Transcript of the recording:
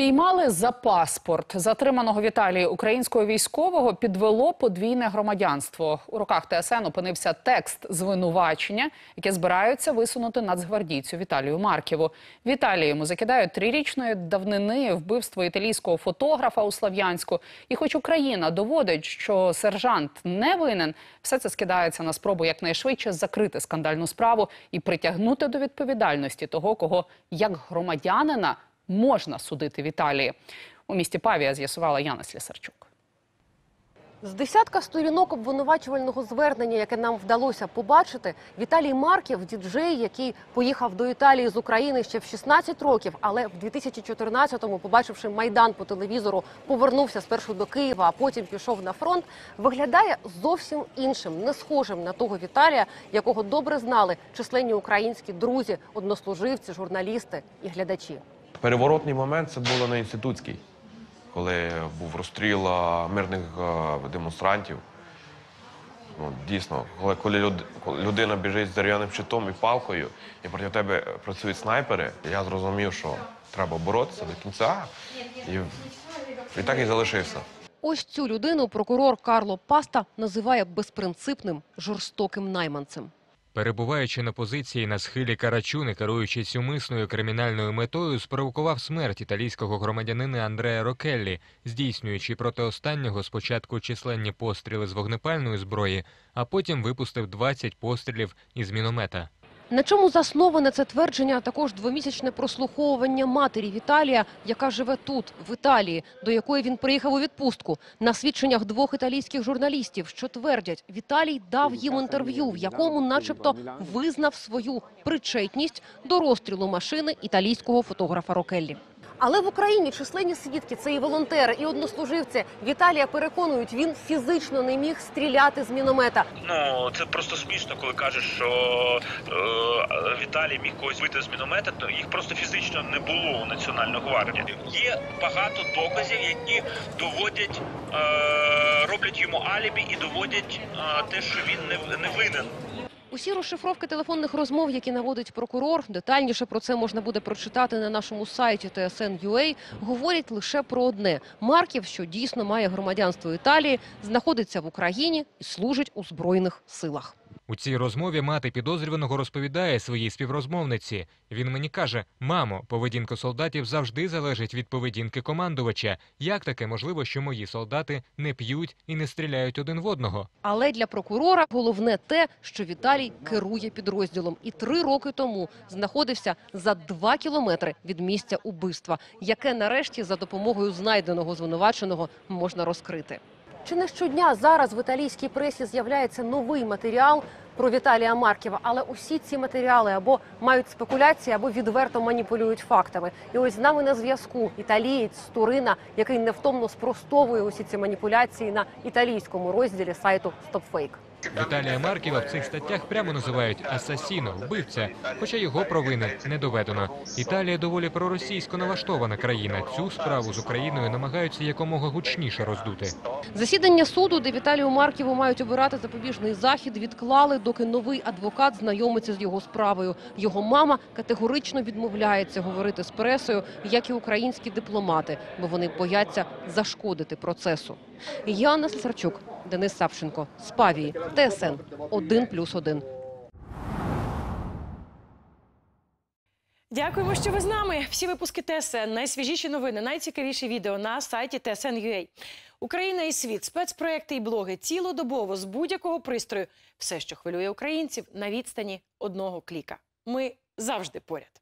Спіймали за паспорт затриманого в українського військового підвело подвійне громадянство. У руках ТСН опинився текст звинувачення, яке збираються висунути нацгвардійцю Віталію Марківу. В Італії йому закидають трирічної давнини вбивство італійського фотографа у Слов'янську. І хоч Україна доводить, що сержант не винен, все це скидається на спробу якнайшвидше закрити скандальну справу і притягнути до відповідальності того, кого як громадянина можна судити в Італії. У місті Павія з'ясувала Яна Слісарчук. З десятка сторінок обвинувачувального звернення, яке нам вдалося побачити, Віталій Марків, діджей, який поїхав до Італії з України ще в 16 років, але в 2014-му, побачивши майдан по телевізору, повернувся спершу до Києва, а потім пішов на фронт. Виглядає зовсім іншим, не схожим на того Віталія, якого добре знали численні українські друзі, однослуживці, журналісти і глядачі. Переворотний момент це було на інститутській, коли був розстріл мирних демонстрантів. Ну, дійсно, коли, коли люд- коли людина біжить з дерев'яним щитом і палкою, і проти тебе працюють снайпери, я зрозумів, що треба боротися до кінця. І, і так і залишився. Ось цю людину прокурор Карло Паста називає безпринципним, жорстоким найманцем. Перебуваючи на позиції на схилі Карачуни, керуючись умисною кримінальною метою, спровокував смерть італійського громадянина Андреа Рокеллі, здійснюючи проти останнього спочатку численні постріли з вогнепальної зброї, а потім випустив 20 пострілів із міномета. На чому засноване це твердження, також двомісячне прослуховування матері Віталія, яка живе тут, в Італії, до якої він приїхав у відпустку, на свідченнях двох італійських журналістів, що твердять, Віталій дав їм інтерв'ю, в якому, начебто, визнав свою причетність до розстрілу машини італійського фотографа Рокеллі. Але в Україні численні свідки, це і волонтери, і однослуживці Віталія переконують, він фізично не міг стріляти з міномета. Ну це просто смішно, коли кажеш, що е, Віталій міг когось бити з міномета, то їх просто фізично не було у Національної гвардії. Є багато доказів, які доводять, е, роблять йому алібі і доводять е, те, що він не, не винен. Усі розшифровки телефонних розмов, які наводить прокурор, детальніше про це можна буде прочитати на нашому сайті TSN.ua, говорять лише про одне: Марків, що дійсно має громадянство Італії, знаходиться в Україні і служить у збройних силах. У цій розмові мати підозрюваного розповідає своїй співрозмовниці. Він мені каже: мамо, поведінка солдатів завжди залежить від поведінки командувача. Як таке можливо, що мої солдати не п'ють і не стріляють один в одного? Але для прокурора головне те, що Віталій керує підрозділом і три роки тому знаходився за два кілометри від місця убивства, яке нарешті за допомогою знайденого звинуваченого можна розкрити. Чи не щодня зараз в італійській пресі з'являється новий матеріал про Віталія Марківа, але усі ці матеріали або мають спекуляції, або відверто маніпулюють фактами. І ось з нами на зв'язку італієць Турина, який невтомно спростовує усі ці маніпуляції на італійському розділі сайту StopFake. Віталія Марківа в цих статтях прямо називають асасіно, вбивця, хоча його провини не доведено. Італія доволі проросійсько налаштована країна. Цю справу з Україною намагаються якомога гучніше роздути. Засідання суду, де Віталію Марківу мають обирати запобіжний захід, відклали, доки новий адвокат знайомиться з його справою. Його мама категорично відмовляється говорити з пресою, як і українські дипломати, бо вони бояться зашкодити процесу. Яна Слесарчук, Денис Савченко, Спавії, ТСН 1+,1. Дякуємо, що ви з нами. Всі випуски ТСН, найсвіжіші новини, найцікавіші відео на сайті TSN.ua. Україна і світ, спецпроекти і блоги цілодобово з будь-якого пристрою. Все, що хвилює українців на відстані одного кліка. Ми завжди поряд.